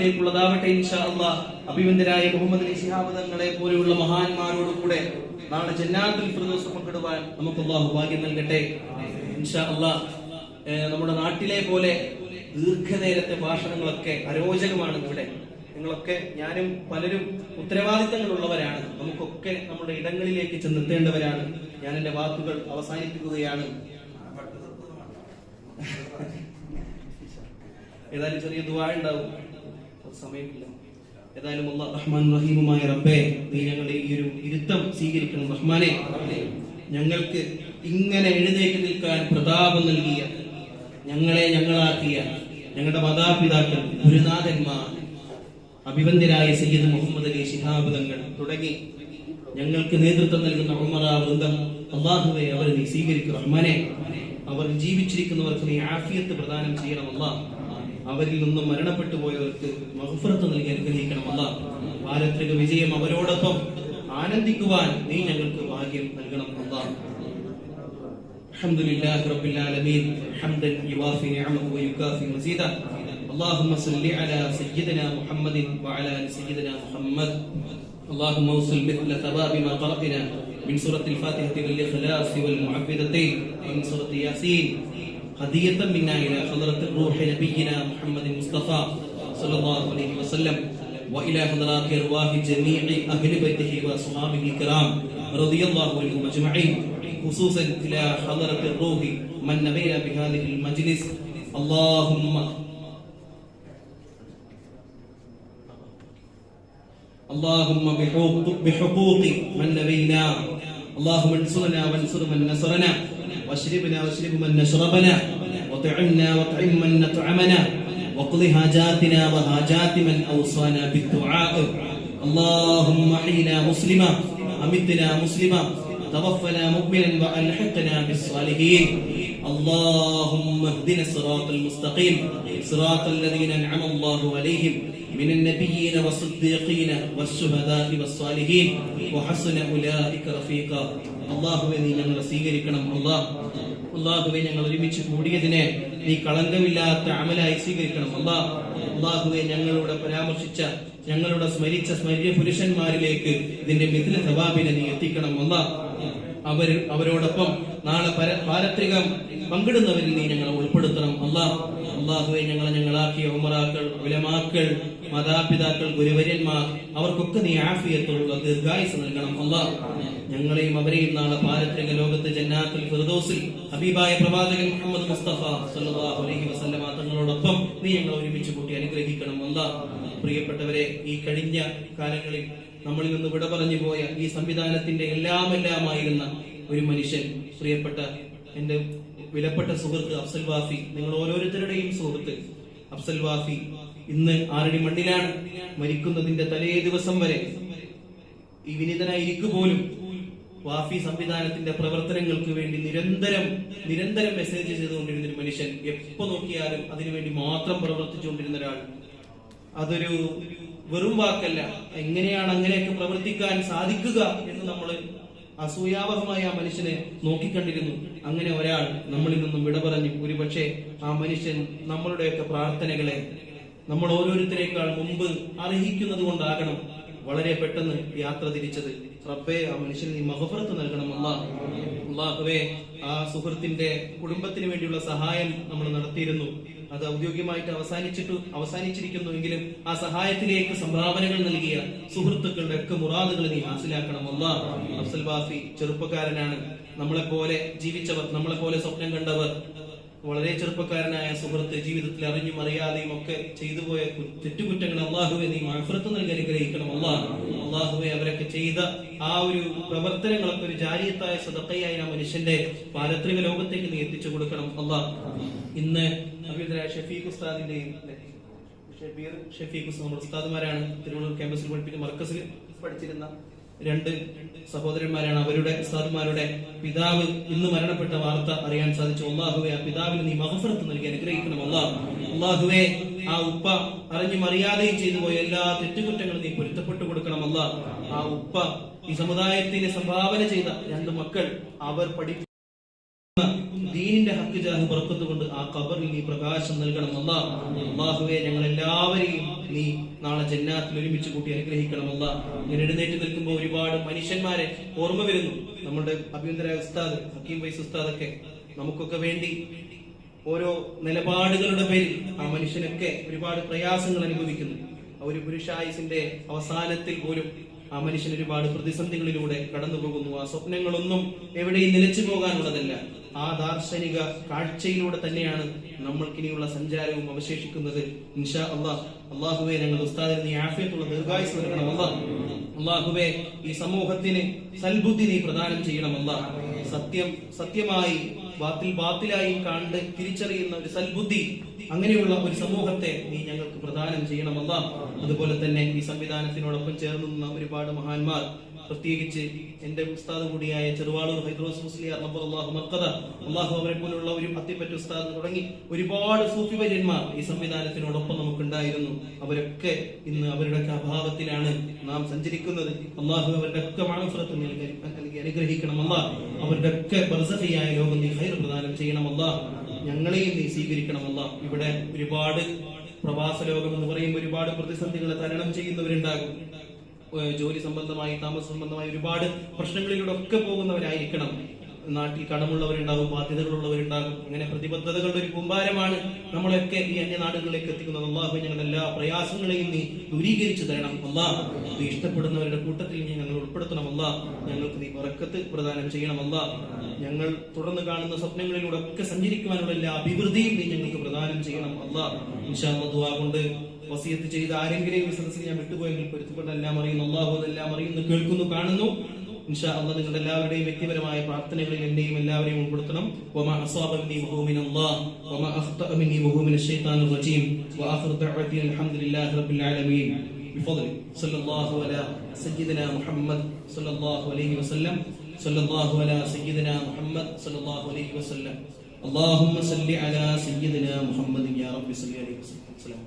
സ്വർഗത്തിലേക്കുള്ളതാവട്ടെ ഇൻഷാ അള്ളാ മുഹമ്മദ് അലി തങ്ങളെ പോലെയുള്ള മഹാന്മാരോട് കൂടെ നാളെ ജന്നാത്തിൽ ഫിർദോസ് പങ്കിടുവാൻ നമുക്ക് അള്ളാഹു ഭാഗ്യം നൽകട്ടെ. ഇൻഷാ അള്ളാ നമ്മുടെ നാട്ടിലെ പോലെ ദീർഘനേരത്തെ ഭാഷണങ്ങളൊക്കെ അരോചകമാണ് ഇവിടെ. നിങ്ങളൊക്കെ ഞാനും പലരും ഉത്തരവാദിത്തങ്ങളുള്ളവരാണ്. നമുക്കൊക്കെ നമ്മുടെ ഇടങ്ങളിലേക്ക് ചെന്നെത്തേണ്ടവരാണ്. ഞാൻ എന്റെ വാക്കുകൾ അവസാനിപ്പിക്കുകയാണ്. ഏതായാലും ചെറിയ ദുവാ ഉണ്ടാവും. സമയമില്ല. ഏതായാലും അല്ല റഹ്മാൻ റഹീമുമായ റബ്ബെ നീ ഞങ്ങളുടെ ഈ ഒരു ഇരുത്തം സ്വീകരിക്കണം. റഹ്മാനെ ഞങ്ങൾക്ക് ഇങ്ങനെ എഴുന്നേറ്റ് നിൽക്കാൻ പ്രതാപം നൽകിയ ഞങ്ങളെ ഞങ്ങളാക്കിയ ഞങ്ങളുടെ മാതാപിതാക്കൾ ഗുരുനാഥന്മാർ അഭിവന്ദ്യരായ സയ്യിദ് മുഹമ്മദ് അലി ശിഹാബ് തങ്ങൾ തുടങ്ങി ഞങ്ങൾക്ക് നേതൃത്വം നൽകുന്ന ഉമറ വൃന്ദം അള്ളാഹുവെ അവർ നീ സ്വീകരിക്കും. റഹ്മാനെ അവർ ജീവിച്ചിരിക്കുന്നവർക്ക് നീ ആഫിയത്ത് പ്രദാനം ചെയ്യണം അല്ലാഹ്. അവരിൽ നിന്നും മരണപ്പെട്ടു പോയവർക്ക് മഹഫറത്ത് നൽകി അനുഗ്രഹിക്കണം അല്ലാഹ് പാരത്രിക വിജയം അവരോടൊപ്പം ആനന്ദിക്കുവാൻ നീ ഞങ്ങൾക്ക് ഭാഗ്യം നൽകണം അല്ലാഹ് الحمد لله رب العالمين حمدا يوافي نعمه ويكافي مزيدا اللهم صل على سيدنا محمد وعلى ال سيدنا محمد اللهم اوصل مثل ثواب ما قرأنا من سورة الفاتحة والإخلاص والمعبدتين ومن سورة ياسين هدية منا إلى حضرة الروح نبينا محمد المصطفى صلى الله عليه وسلم وإلى حضرات أرواح جميع أهل بيته وأصحابه الكرام رضي الله عنهم أجمعين خصوصا إلى حضرة الروح من نبينا بهذه المجلس اللهم اللهم بحقوق, بحقوق من نبينا اللهم انصرنا وانصر من نصرنا واشربنا واشرب من نشربنا وطعمنا وطعم من نطعمنا واقض حاجاتنا وحاجات من أوصانا بالدعاء. اللهم احينا مسلما أمتنا مسلما توفنا مؤمنا وألحقنا بالصالحين. اللهم اهدنا الصراط المستقيم صراط الذين أنعم الله عليهم. من النبيين والصديقين والشهداء والصالحين وحسن اولئك رفيقا അള്ളാഹുവെ നീ ഞങ്ങളെ സ്വീകരിക്കണം അള്ളാഹ് അള്ളാഹുവെ ഞങ്ങൾ ഒരുമിച്ച് കൂടിയതിനെ നീ കളങ്കമില്ലാത്ത അമലായി സ്വീകരിക്കണം അള്ളാഹ് അള്ളാഹുവെ ഞങ്ങളോട് പരാമർശിച്ച ഞങ്ങളുടെ സ്മരിച്ച സ്മര്യ പുരുഷന്മാരിലേക്ക് ഇതിന്റെ മിഥില സവാബിനെ നീ എത്തിക്കണം അള്ളാഹ് അവർ അവരോടൊപ്പം നാളെ പര പാരത്രികം പങ്കിടുന്നവരിൽ നീ ഞങ്ങളെ ഉൾപ്പെടുത്തണം അള്ളാഹ് അള്ളാഹുവെ ഞങ്ങളെ ഞങ്ങളാക്കിയ ഉമറാക്കൾ ഉലമാക്കൾ മാതാപിതാക്കൾ ഗുരുവര്യന്മാർ അവർക്കൊക്കെ നീ ആഫിയത്തുള്ള ദീർഘായുസ് നൽകണം. അള്ളാഹ് ഞങ്ങളെയും അവരെയും നാളെ പാരത്രിക ലോകത്ത് ജന്നാത്തുൽ ഫിർദോസിൽ ഹബീബായ പ്രവാചകൻ മുഹമ്മദ് മുസ്തഫ സല്ലല്ലാഹു അലൈഹി വസല്ലമ തങ്ങളോടൊപ്പം നീ ഞങ്ങളെ ഒരുമിച്ച് കൂട്ടി അനുഗ്രഹിക്കണം. അള്ളാഹ് പ്രിയപ്പെട്ടവരെ ഈ കഴിഞ്ഞ കാലങ്ങളിൽ നമ്മളിൽ നിന്ന് വിട പറഞ്ഞു പോയ ഈ സംവിധാനത്തിന്റെ എല്ലാം എല്ലാമായിരുന്ന ഒരു മനുഷ്യൻ പ്രിയപ്പെട്ട എന്റെ വിലപ്പെട്ട സുഹൃത്ത് അഫ്സൽ വാഫി നിങ്ങൾ ഓരോരുത്തരുടെയും സുഹൃത്ത് അഫ്സൽ വാഫി ഇന്ന് ആറടി മണ്ണിലാണ് മരിക്കുന്നതിന്റെ തലേ ദിവസം വരെ ഈ വിനീതനായിരിക്കു പോലും വാഫി സംവിധാനത്തിന്റെ പ്രവർത്തനങ്ങൾക്ക് വേണ്ടി നിരന്തരം നിരന്തരം മെസ്സേജ് ചെയ്തുകൊണ്ടിരുന്ന ഒരു മനുഷ്യൻ എപ്പോ നോക്കിയാലും അതിനുവേണ്ടി മാത്രം പ്രവർത്തിച്ചുകൊണ്ടിരുന്ന ഒരാൾ. അതൊരു വെറും വാക്കല്ല. എങ്ങനെയാണ് അങ്ങനെയൊക്കെ പ്രവർത്തിക്കാൻ സാധിക്കുക എന്ന് നമ്മൾ അസൂയാവഹമായ ആ മനുഷ്യനെ നോക്കിക്കണ്ടിരുന്നു. അങ്ങനെ ഒരാൾ നമ്മളിൽ നിന്നും വിട പറഞ്ഞു ഒരുപക്ഷെ ആ മനുഷ്യൻ നമ്മളുടെയൊക്കെ പ്രാർത്ഥനകളെ നമ്മൾ ഓരോരുത്തരെക്കാൾ മുമ്പ് അർഹിക്കുന്നത് കൊണ്ടാകണം വളരെ പെട്ടെന്ന് യാത്ര തിരിച്ചത്. റബ്ബേ ആ മനുഷ്യന് നീ മഹഫറത്ത് നൽകണം അല്ലാഹ് അള്ളാഹുവേ ആ സുഹൃത്തിന്റെ കുടുംബത്തിന് വേണ്ടിയുള്ള സഹായം നമ്മൾ നടത്തിയിരുന്നു. അത് ഔദ്യോഗികമായിട്ട് അവസാനിച്ചിട്ടു അവസാനിച്ചിരിക്കുന്നു എങ്കിലും ആ സഹായത്തിലേക്ക് സംഭാവനകൾ നൽകിയ സുഹൃത്തുക്കളുടെ ഒക്കെ മുറാദുകൾ നീ ഹാസിലാക്കണം അള്ളാഹ് അഫ്സൽ ബാഫി ചെറുപ്പക്കാരനാണ്. നമ്മളെ പോലെ ജീവിച്ചവർ നമ്മളെ പോലെ സ്വപ്നം കണ്ടവർ വളരെ ചെറുപ്പക്കാരനായ സുഹൃത്ത് ജീവിതത്തിൽ അറിഞ്ഞും അറിയാതെയും ഒക്കെ ചെയ്തു പോയ തെറ്റുകുറ്റങ്ങൾ അള്ളാഹുവെ നീ മഹഫുറത്ത് നൽകി അനുഗ്രഹിക്കണം. അള്ളാഹു അള്ളാഹുവെ അവരൊക്കെ ചെയ്ത ആ ഒരു പ്രവർത്തനങ്ങളൊക്കെ ഒരു ജാരിയത്തായ സദക്കയായ ആ മനുഷ്യന്റെ പാരത്രിക ലോകത്തേക്ക് നീ എത്തിച്ചു കൊടുക്കണം. അള്ളാഹ് ഇന്ന് ഷഫീഖ് ഉസ്താദിന്റെയും ഷഫീഖ് നമ്മുടെ ഉസ്താദുമാരാണ് തിരുവള്ളൂർ ക്യാമ്പസിൽ പഠിപ്പിക്കുന്ന മർക്കസിൽ പഠിച്ചിരുന്ന രണ്ട് സഹോദരന്മാരാണ് അവരുടെ ഉസ്താദുമാരുടെ പിതാവ് ഇന്ന് മരണപ്പെട്ട വാർത്ത അറിയാൻ സാധിച്ചു. അള്ളാഹുവെ ആ പിതാവിന് നീ മഹഫറത്ത് നൽകി അനുഗ്രഹിക്കണം. അള്ളാഹ് അള്ളാഹുവെ ആ ഉപ്പ അറിഞ്ഞും അറിയാതെയും ചെയ്തു പോയ എല്ലാ തെറ്റുകുറ്റങ്ങളും നീ പൊരുത്തപ്പെട്ടു കൊടുക്കണം. അള്ളാഹ് ആ ഉപ്പ ഈ സമുദായത്തിന് സംഭാവന ചെയ്ത രണ്ട് മക്കൾ അവർ പഠി ദീനിന്റെ ഹക്ക് ജാഹ് പുറക്കത്ത് കൊണ്ട് ആ കബറിൽ നീ പ്രകാശം നൽകണം അല്ല. അള്ളാഹുവെ ഞങ്ങൾ എല്ലാവരെയും നീ നാളെ ജന്നാത്തിൽ ഒരുമിച്ച് കൂട്ടി അനുഗ്രഹിക്കണം അല്ല. ഇങ്ങനെ എഴുന്നേറ്റ് നിൽക്കുമ്പോൾ ഒരുപാട് മനുഷ്യന്മാരെ ഓർമ്മ വരുന്നു. നമ്മുടെ അഭ്യന്തര ഉസ്താദ് ഹക്കീം വൈസ് ഉസ്താദൊക്കെ നമുക്കൊക്കെ വേണ്ടി ഓരോ നിലപാടുകളുടെ പേരിൽ ആ മനുഷ്യനൊക്കെ ഒരുപാട് പ്രയാസങ്ങൾ അനുഭവിക്കുന്നു. ഒരു പുരുഷായുസിന്റെ അവസാനത്തിൽ പോലും ആ മനുഷ്യൻ ഒരുപാട് പ്രതിസന്ധികളിലൂടെ കടന്നു പോകുന്നു ആ സ്വപ്നങ്ങളൊന്നും എവിടെയും നിലച്ചു പോകാനുള്ളതല്ല. ആ ദാർശനിക കാഴ്ചയിലൂടെ തന്നെയാണ് നമ്മൾക്കിനിയുള്ള സഞ്ചാരവും അവശേഷിക്കുന്നത്. ഇൻഷാ അള്ളാഹ് അള്ളാഹുബെ ഞങ്ങൾ ഉസ്താദിന് ദീർഘായുസ് നൽകണം അള്ളാഹ് അള്ളാഹുബെ ഈ സമൂഹത്തിന് സൽബുദ്ധി നീ പ്രദാനം ചെയ്യണം അള്ളാഹ് സത്യം സത്യമായി ബാത്തിൽ ബാത്തിലായി കണ്ട് തിരിച്ചറിയുന്ന ഒരു സൽബുദ്ധി അങ്ങനെയുള്ള ഒരു സമൂഹത്തെ നീ ഞങ്ങൾക്ക് പ്രദാനം ചെയ്യണമല്ല അതുപോലെ തന്നെ ഈ സംവിധാനത്തിനോടൊപ്പം ചേർന്ന് നിന്ന ഒരുപാട് മഹാന്മാർ പ്രത്യേകിച്ച് എന്റെ ഉസ്താദ് കൂടിയായ ചെറുവാളൂർ ഹൈദ്രോസ് മുസ്ലിയാർ നബ്ബർ അള്ളാഹു അവരെ പോലുള്ള ഒരു അത്തിപ്പറ്റ ഉസ്താദ് തുടങ്ങി ഒരുപാട് സൂഫി വര്യന്മാർ ഈ സംവിധാനത്തിനോടൊപ്പം നമുക്കുണ്ടായിരുന്നു. അവരൊക്കെ ഇന്ന് അവരുടെ അഭാവത്തിലാണ് നാം സഞ്ചരിക്കുന്നത്. അള്ളാഹു അവരുടെ ഒക്കെ മാനഫലത്ത് നൽകി അനുഗ്രഹിക്കണം അല്ല അവരുടെ ഒക്കെ ബർസഹിയായ ലോകം നീ ഹൈർ പ്രദാനം ചെയ്യണം ഞങ്ങളെയും നീ സ്വീകരിക്കണം അല്ലാ ഇവിടെ ഒരുപാട് പ്രവാസ ലോകം എന്ന് പറയുമ്പോൾ ഒരുപാട് പ്രതിസന്ധികളെ തരണം ചെയ്യുന്നവരുണ്ടാകും. ജോലി സംബന്ധമായി താമസ സംബന്ധമായി ഒരുപാട് പ്രശ്നങ്ങളിലൂടെ ഒക്കെ പോകുന്നവരായിരിക്കണം. നാട്ടിൽ കടമുള്ളവരുണ്ടാകും ബാധ്യതകളുള്ളവരുണ്ടാകും അങ്ങനെ പ്രതിബദ്ധതകളുടെ ഒരു കുമ്പാരമാണ് നമ്മളൊക്കെ ഈ അന്യനാടുകളിലേക്ക് എത്തിക്കുന്നത്. അള്ളാഹു ഞങ്ങളുടെ എല്ലാ പ്രയാസങ്ങളെയും നീ ദൂരീകരിച്ചു തരണം. അള്ളാഹ് നീ ഇഷ്ടപ്പെടുന്നവരുടെ കൂട്ടത്തിൽ നീ ഞങ്ങൾ ഉൾപ്പെടുത്തണം. അള്ളാഹ് ഞങ്ങൾക്ക് നീ ഉറക്കത്ത് പ്രദാനം ചെയ്യണം. അള്ളാഹ് ഞങ്ങൾ തുടർന്ന് കാണുന്ന സ്വപ്നങ്ങളിലൂടെ ഒക്കെ സഞ്ചരിക്കുവാനുള്ള എല്ലാ അഭിവൃദ്ധിയും നീ ഞങ്ങൾക്ക് പ്രദാനം ചെയ്യണം. അള്ളാഹ് ഇൻഷാ കൊണ്ട് വസിയത്ത് ചെയ്ത ആരെങ്കിലും ഈ സദസ്സിൽ ഞാൻ വിട്ടുപോയെങ്കിൽ പൊരുത്തപ്പെട്ട എല്ലാം അറിയുന്നു അള്ളാഹു അതെല്ലാം അറിയുന്നു കേൾക്കുന്നു കാണുന്നു ഇൻഷാ അള്ളാഹ് നിങ്ങളുടെ എല്ലാവരുടെയും വ്യക്തിപരമായ പ്രാർത്ഥനകളിൽ എന്നെയും എല്ലാവരെയും ഉൾപ്പെടുത്തണം വമാ അസാബ മിന്നി വഹു മിൻ അല്ലാഹ് വമാ അഖ്തഅ മിന്നി വഹു മിൻ الشيطان الرجيم واخر دعوتي الحمد لله رب العالمين بفضل صلى الله على سيدنا محمد صلى الله عليه وسلم صلى الله على سيدنا محمد صلى الله عليه وسلم اللهم صل على سيدنا محمد يا رب صل عليه وسلم